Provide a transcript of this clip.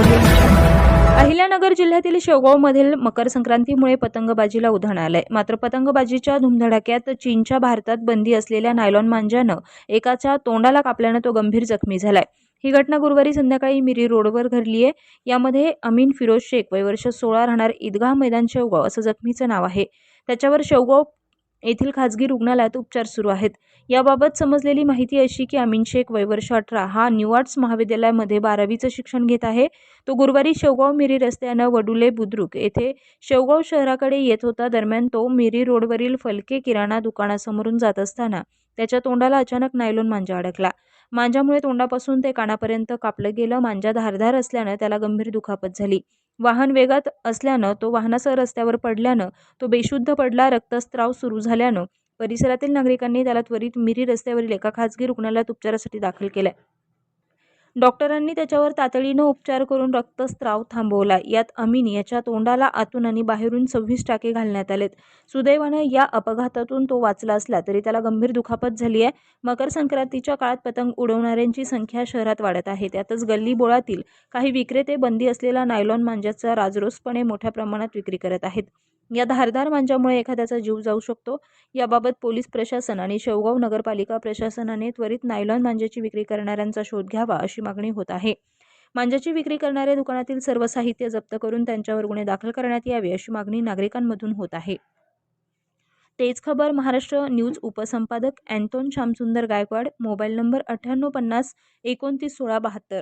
अहिल्यानगर जिल्ह्यातील शेवगावमधील मकर संक्रांतीमुळे पतंगबाजीला उधाण आलंय. मात्र पतंगबाजीच्या धुमधडाक्यात चीनच्या भारतात बंदी असलेल्या नायलॉन मांजानं एकाच्या तोंडाला कापल्यानं तो गंभीर जखमी झालाय. ही घटना गुरुवारी संध्याकाळी मिरी रोडवर घडली आहे यामध्ये अमीन फिरोज शेख वय वर्ष सोळा राहणार ईदगाह मैदान शेवगाव असं जखमीचं नाव आहे. त्याच्यावर शेवगाव येथील खाजगी रुग्णालयात उपचार सुरू आहेत. याबाबत समजलेली माहिती अशी की अमीन शेख वयवर्ष अठरा हा न्यू आर्ट्स महाविद्यालयामध्ये बारावीचं शिक्षण घेत आहे. तो गुरुवारी शेवगाव मिरी रस्त्यानं वडुले बुद्रुक येथे शेवगाव शहराकडे येत होता. दरम्यान तो मिरी रोडवरील फलके किराणा दुकानासमोरून जात असताना त्याच्या तोंडाला अचानक नायलोन मांजा अडकला. मांजामुळे तोंडापासून ते कानापर्यंत कापलं गेलं. मांजा धारधार असल्यानं त्याला गंभीर दुखापत झाली. वाहन वेगात असल्यानं तो वाहनासह रस्त्यावर पडल्यानं तो बेशुद्ध पडला रक्तस्त्राव सुरू झाल्यानं परिसरातील नागरिकांनी त्याला त्वरित मिरी रस्त्यावरील एका खाजगी रुग्णालयात उपचारासाठी दाखल केलंय. डॉक्टरांनी त्याच्यावर तातडीनं उपचार करून रक्तस्त्राव थांबवला. यात अमीन याच्या तोंडाला आतून आणि बाहेरून सव्वीस टाके घालण्यात आलेत. सुदैवानं या अपघातातून तो वाचला असला तरी त्याला गंभीर दुखापत झाली आहे मकर संक्रांतीच्या काळात पतंग उडवणाऱ्यांची संख्या शहरात वाढत आहे. त्यातच गल्ली बोळातील काही विक्रेते बंदी असलेला नायलॉन मांज्याचा राजरोसपणे मोठ्या प्रमाणात विक्री करत आहेत. या धारदार मांजामुळे एखाद्याचा जीव जाऊ शकतो. याबाबत पोलीस प्रशासन आणि शेवगाव नगरपालिका प्रशासनाने त्वरित नायलॉन मांजाची विक्री करणाऱ्यांचा शोध घ्यावा अशी मागणी होत आहे. मांजाची विक्री करणाऱ्या दुकानातील सर्व साहित्य जप्त करून त्यांच्यावर गुन्हे दाखल करण्यात यावे अशी मागणी नागरिकांमधून होत आहे. तेच खबर Maharashtra news उपसंपादक Anton Shyamsundar Gaikwad mobile number अठ्ठ्याण्णव पन्नास एकोणतीस सोळा बहात्तर.